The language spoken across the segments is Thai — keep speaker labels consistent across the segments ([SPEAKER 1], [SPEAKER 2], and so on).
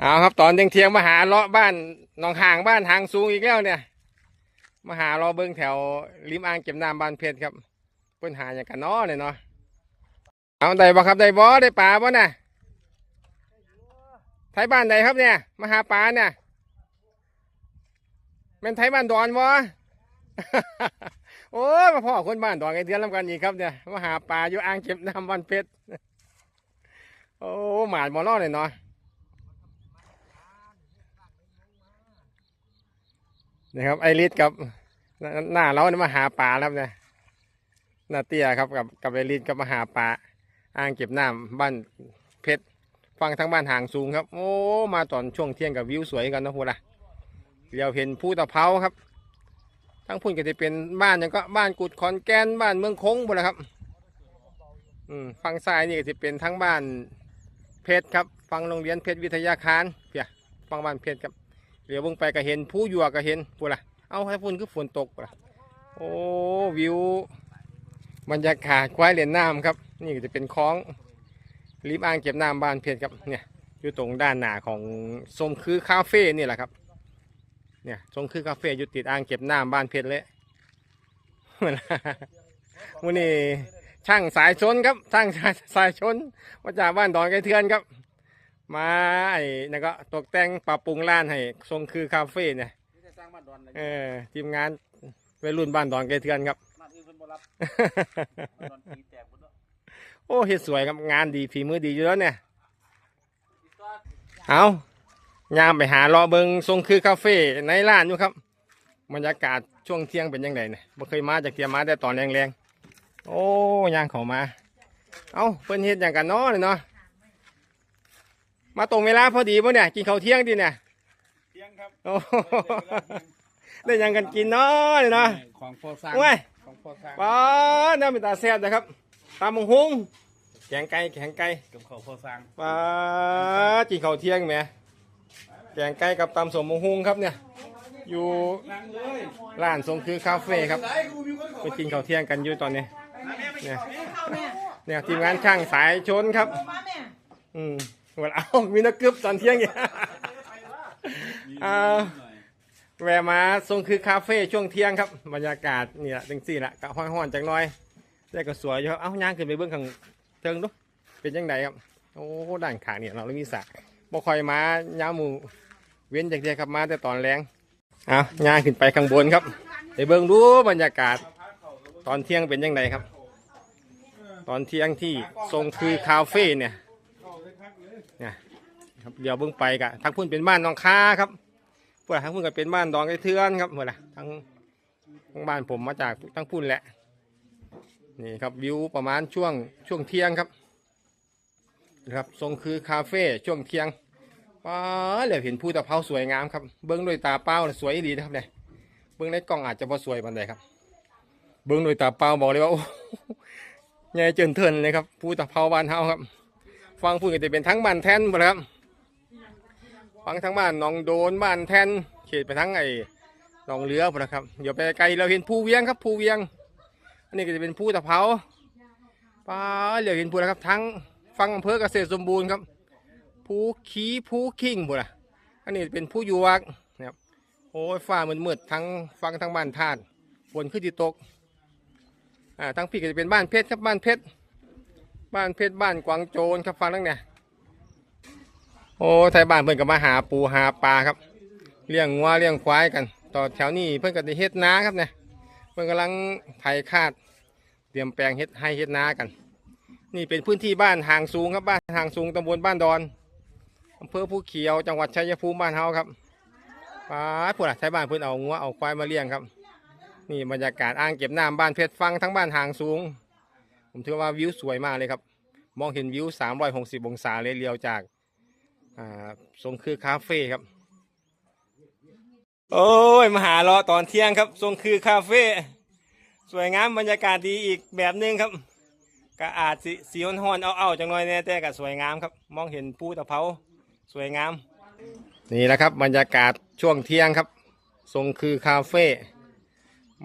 [SPEAKER 1] เอาครับตอนเที่ยงเทียงมาหาเลาะบ้านหนองห่างบ้านหางสูงอีกแล้วเนี่ย มาหาเราเบิ้งแถวริมอ่างเก็บน้ำบ้านเพชรครับเพิ่นหาอย่างกันนาะเนี่ยเนาะเอาได้บ่ครับได้บ่ได้ปลาบ่น่ะไทยบ้านใดครับเนี่ยมาหาปลาเนี่ยเป็นไทยบ้านดอนบ่โอ้มาพ่อคนบ้านดอนไอเดือนลำกันอีกครับเนี่ยมาหาปลาอยู่อ่างเก็บน้ำบ้านเพชรโอ้หมาดบ่เนอเลยเนาะ นี่ครับไอริสกับหน้าเราเนี่ยมาหาปลาแล้วครับเนี่ยหน้าเตี้ยครับกับกับไอริสกับมาหาปลาอ่างเก็บน้ำบ้านเพชรฟังทั้งบ้านห่างสูงครับ โอ้มาตอนช่วงเที่ยงกับวิวสวยกันนะพูดละเดี๋ยวเห็นภูตะเภาครับ ทั้งพุ่นก็จะเป็นบ้านอย่างก็บ้านกุดขอนแก่นบ้านเมืองคงหมดล้วครับอืมฝั่งซ้ายนี่ก็จะเป็นทั้งบ้านเพชรครับ ฟังโรงเรียนเพชรวิทยาคารเพียฟังบ้านเพชรครับ เดี๋ยวเบิ่งไปก็เห็นผู้หยวกก็เห็นพูดละเอาให้ฝุ่นคือฝนตกพูดละโอ้วิวบรรยากาศควายเหรียญน้ำครับ นี่ก็จะเป็นคลองริมอ่างเก็บน้ำบ้านเพชรครับเนี่ยอยู่ตรงด้านหน้าของส้มคือคาเฟ่นี่แหละครับเนี่ยส้มคือคาเฟ่อยู่ติดอ่างเก็บน้ำบ้านเพชรเลยวันนี้ช่างสายชนครับช่างสายชนมาจากบ้านดอนไกรเทือนครับ มาไอ้นั่นก็ตกแต่งปรับปรุงร้านให้ทรงคือคาเฟ่เนี่ย
[SPEAKER 2] นี่จะสร้างบ้านดอนเลย
[SPEAKER 1] เออทีมงานวัยรุ่นบ้านดอนไกรเทือนครับ
[SPEAKER 2] บ้านอื่นเพิ่นบ่รับบ้านดอนตีแตกหมดแล้ว
[SPEAKER 1] โอ้เฮ็ดสวยครับงานดีฝีมือดีอยู่แล้วเนี่ย
[SPEAKER 2] อีกตัว
[SPEAKER 1] เอายามไปหารอเบิงทรงคือคาเฟ่ในร้านอยู่ครับ บรรยากาศช่วงเที่ยงเป็นยังไงเนี่ยบ่เคยมาจากเที่ยงมาแต่ตอนแรงๆ โอ้ยางเขามา เอาเพิ่นเฮ็ดอย่างกันเนาะเลยเนาะ มาตรงเวลาพอดีป่ะเนี่ย กินข้าวเที่ยงดีเนี่ย
[SPEAKER 2] เที่ยงครับ
[SPEAKER 1] โอ้ได้หยังกันกินเนาะเลยเนาะ
[SPEAKER 2] ของพ่อสร้าง
[SPEAKER 1] โอ้ย
[SPEAKER 2] ของพ่อสร้าง
[SPEAKER 1] ป้าน้ำเป็นตาแซ่บนะครับตามมงหุงแกงไก่แกงไก่
[SPEAKER 2] กับข้าวพ่อสร้าง
[SPEAKER 1] ป้ากินข้าวเที่ยงแหมแกงไก่กับตำสมมงหุงครับเนี่ย อยู่
[SPEAKER 2] นั่งเลย
[SPEAKER 1] ร้านทรงคือคาเฟ่ครับไปกินข้าวเที่ยงกันอยู่ตอนนี้เนี่ยเนี่ยทีมงานช่างสายชนครับ อืม วันเอามีนักกึบตอนเที่ยงอย่างอ่าแวะมาทรงคือคาเฟ่ช่วงเที่ยงครับบรรยากาศนี่แหละจังสี่แหละกะห้อยๆจังน้อยแต่ก็สวยอยู่ครับเอ้าย่างขึ้นไปเบื้องข้างเทิงดูเป็นยังไงครับโอ้ด้านข้างเนี่ยเราเลยมีสระบ่คอยมายามหมูเว้นจากเดียวครับมาแต่ตอนแรงเอาย่างขึ้นไปข้างบนครับไปเบื้องดูบรรยากาศ ตอนเที่ยงเป็นยังไงครับ ตอนเที่ยงที่ทรงคือคาเฟ่เนี่ยเนี่ครับเดี๋ยวเบื้องไปกะทักพุ่นเป็นบ้านน้องค้าครับพื่อทั้งพุ่นก็เป็นบ้านดองไอเทือนครับเพื่อละทั้งทั้งบ้านผมมาจากทั้งพุ่นแหละนี่ครับวิวประมาณช่วงช่วงเที่ยงครับนะครับทรงคือคาเฟ่ช่วงเที่ยงป้าเหลือเห็นภูตะเภาสวยงามครับเบิ้งด้วยตาเปล่าสวยดีนะครับเนี่ยเบิ้งในกล้องอาจจะพอสวยปานใดครับ เบิ้งด้วยตาเปล่าบอกเลยว่าโอ้ใหญ่เจินเทินเลยครับภูตะเภาบ้านเฮาครับ ฟังพูดก็จะเป็นทั้งบ้านแท่นหมดครับฟังทั้งบ้านหนองโดนบ้านแทนเขตไปทั้งไอ้หนองเรือพอนะครับเดี๋ยวไปไกลเราเห็นภูเวียงครับภูเวียง อันนี้ก็จะเป็นภูตะเภาป้าเหลียวเห็นภูนะครับ ทั้งฟังอำเภอเกษตรสมบูรณ์ครับภูขีภูคิงพอนะอันนี้เป็นภูยวกนะครับโอ้ยฟ้ามืดมืดๆทั้งฟังทั้งบ้านธาตุฝนขึ้นที่ตกอ่าทั้งพี่ก็จะเป็นบ้านเพชรครับบ้านเพชร บ้านเพชรบ้านกวางโจรครับฟังทั้งเนี่ยโอ้ไทยบ้านเพิ่อนก็มาหาปูหาปลาครับ เลี้ยงงัวเลี้ยงควายกัน ต่อแถวนี้เพิ่อนก็ได้เฮ็ดนาครับเนี่ยเพิ่อนกำลังไถคาด เตรียมแปลงเฮ็ดให้เฮ็ดนากัน นี่เป็นพื้นที่บ้านห่างสูงครับบ้านห่างสูงตำบลบ้านดอนอำเภอภูเขียวจังหวัดชัยภูมิบ้านเฮาครับป้าดพุ่นอะไทยบ้านเพิ่อนเอางัวเอาควายมาเลี้ยงครับ นี่บรรยากาศอ่างเก็บน้ำบ้านเพชรฟังทั้งบ้านห่างสูง ผมถือว่าวิวสวยมากเลยครับ มองเห็นวิว 360 องศาเลยเลียวจากทรงคือคาเฟ่ครับ โอ้ยมาหาราตอนเที่ยงครับ ทรงคือคาเฟ่สวยงามบรรยากาศดีอีกแบบหนึงครับก็อาจสิสีฮ้อนๆเอาๆจังหน่อยแน่แต่ก็สวยงามครับ มองเห็นภูตะเภาสวยงาม นี่แหละครับ บรรยากาศช่วงเที่ยงครับ ทรงคือคาเฟ่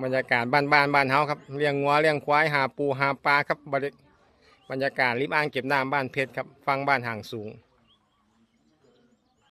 [SPEAKER 1] บรรยากาศบ้านบ้านบ้านเฮาครับเลี้ยงงัวเลี้ยงควายหาปูหาปลาครับบรรยากาศริบอ่างเก็บน้ำบ้านเพชรครับฟังบ้านห่างสูง